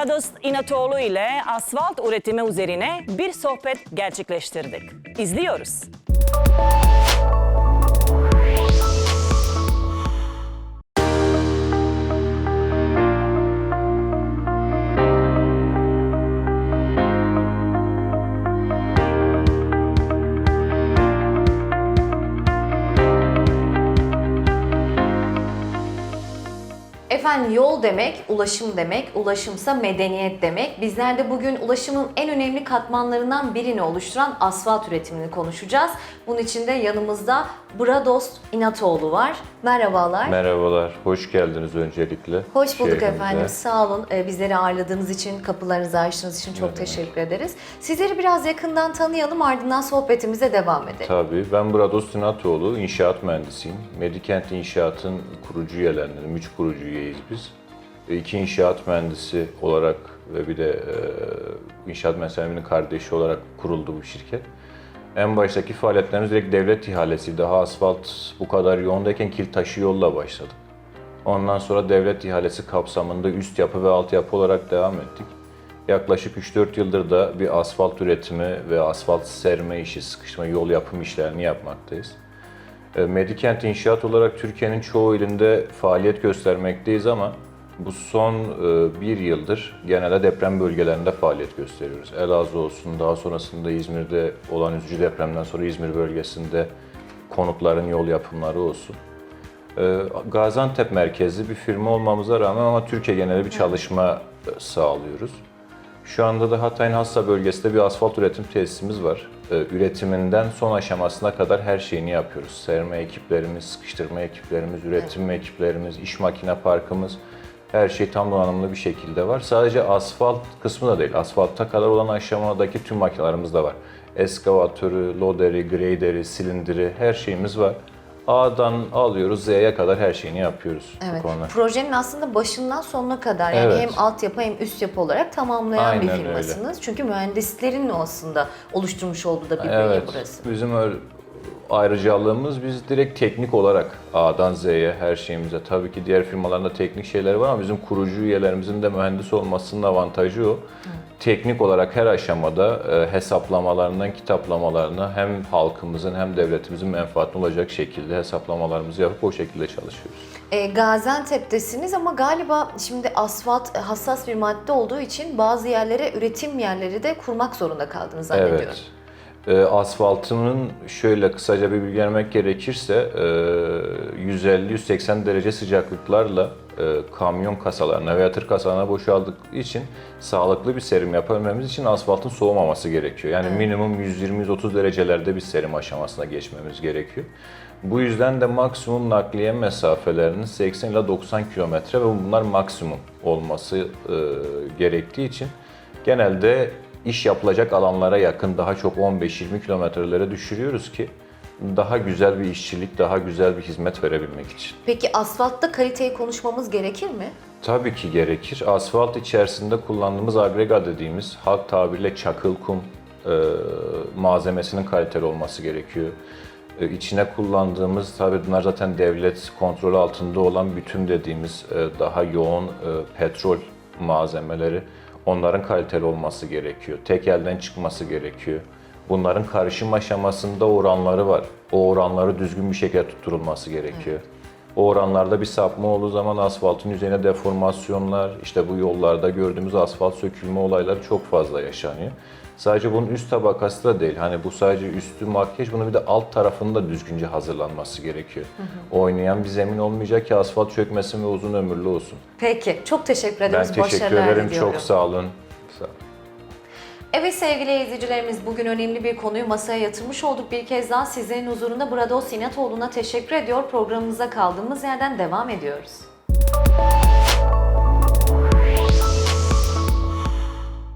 Brados İnatoğlu ile asfalt üretimi üzerine bir sohbet gerçekleştirdik. İzliyoruz. Efendim yol demek, ulaşım demek, ulaşımsa medeniyet demek. Bizler de bugün ulaşımın en önemli katmanlarından birini oluşturan asfalt üretimini konuşacağız. Bunun için de yanımızda Bradost İnatoğlu var. Merhabalar. Merhabalar, hoş geldiniz öncelikle. Hoş bulduk şehrimize. efendim. Sağ olun. Ee, Bizleri ağırladığınız için, kapılarınızı açtığınız için çok demek. teşekkür ederiz. Sizleri biraz yakından tanıyalım ardından sohbetimize devam edelim. Tabii, ben Brados Sinatoğlu, inşaat mühendisiyim. Medikent İnşaat'ın kurucu üyelerinden, üç kurucu üyeyiz biz. E, İki inşaat mühendisi olarak ve bir de e, inşaat mühendislerinin kardeşi olarak kuruldu bu şirket. En baştaki faaliyetlerimiz direkt devlet ihalesi. Daha asfalt bu kadar yoğundayken kil taşı yolla başladık. Ondan sonra devlet ihalesi kapsamında üst yapı ve altyapı olarak devam ettik. Yaklaşık 3-4 yıldır da bir asfalt üretimi ve asfalt serme işi, sıkışma, yol yapım işlerini yapmaktayız. E, Medikent İnşaat olarak Türkiye'nin çoğu ilinde faaliyet göstermekteyiz ama bu son e, bir yıldır genelde deprem bölgelerinde faaliyet gösteriyoruz. Elazığ olsun, daha sonrasında İzmir'de olan üzücü depremden sonra İzmir bölgesinde konutların yol yapımları olsun. Ee, Gaziantep merkezli bir firma olmamıza rağmen ama Türkiye geneli bir çalışma e, sağlıyoruz. Şu anda da Hatay'ın Hassa bölgesinde bir asfalt üretim tesisimiz var. Ee, Üretiminden son aşamasına kadar her şeyini yapıyoruz. Serme ekiplerimiz, sıkıştırma ekiplerimiz, üretim ekiplerimiz, iş makine parkımız her şey tam donanımlı bir şekilde var. Sadece asfalt kısmı da değil, asfalta kadar olan aşamadaki tüm makinelerimiz de var. Eskavatörü, loderi, graderi, silindiri her şeyimiz var. A'dan alıyoruz Z'ye kadar her şeyini yapıyoruz Evet. bu konuda. Projenin aslında başından sonuna kadar yani Evet. hem altyapı hem üst yapı olarak tamamlayan bir Aynen öyle. firmasınız. Çünkü mühendislerin aslında oluşturmuş olduğu da bir Evet, burası. bizim öyle ayrıcalığımız biz direkt teknik olarak A'dan Z'ye her şeyimize tabii ki diğer firmaların da teknik şeyleri var ama bizim kurucu üyelerimizin de mühendis olmasının avantajı o. Teknik olarak her aşamada e, hesaplamalarından kitaplamalarına hem halkımızın hem devletimizin menfaatine olacak şekilde hesaplamalarımızı yapıp o şekilde çalışıyoruz. E, Gaziantep'tesiniz ama galiba şimdi asfalt e, hassas bir madde olduğu için bazı yerlere üretim yerleri de kurmak zorunda kaldınız zannediyorum. Evet. E, asfaltının şöyle kısaca bir bilgi vermek gerekirse e, 150-180 derece sıcaklıklarla e, kamyon kasalarına veya tır kasalarına boşaldığı için sağlıklı bir serim yapabilmemiz için asfaltın soğumaması gerekiyor. Yani minimum 120-130 derecelerde bir serim aşamasına geçmemiz gerekiyor. Bu yüzden de maksimum nakliye mesafelerinin 80 ila 90 kilometre ve bunlar maksimum olması e, gerektiği için genelde iş yapılacak alanlara yakın daha çok 15-20 kilometrelere düşürüyoruz ki daha güzel bir işçilik, daha güzel bir hizmet verebilmek için. Peki asfaltta kaliteyi konuşmamız gerekir mi? Tabii ki gerekir. Asfalt içerisinde kullandığımız agrega dediğimiz halk tabirle çakıl kum e, malzemesinin kaliteli olması gerekiyor. E, içine kullandığımız, tabii bunlar zaten devlet kontrolü altında olan bütün dediğimiz e, daha yoğun e, petrol malzemeleri, onların kaliteli olması gerekiyor. Tek elden çıkması gerekiyor. Bunların karışım aşamasında oranları var. O oranları düzgün bir şekilde tutturulması gerekiyor. O oranlarda bir sapma olduğu zaman asfaltın yüzeyine deformasyonlar, işte bu yollarda gördüğümüz asfalt sökülme olayları çok fazla yaşanıyor. Sadece bunun üst tabakası da değil. Hani bu sadece üstü makyaj, bunun bir de alt tarafının da düzgünce hazırlanması gerekiyor. Oynayan bir zemin olmayacak ki asfalt çökmesin ve uzun ömürlü olsun. Peki çok teşekkür Ben ederiz. teşekkür Başarılar ederim. diliyorum. Çok sağ olun. Sağ olun. Evet sevgili izleyicilerimiz bugün önemli bir konuyu masaya yatırmış olduk. Bir kez daha sizlerin huzurunda Brados Sinatoğlu'na teşekkür ediyor. Programımıza kaldığımız yerden devam ediyoruz.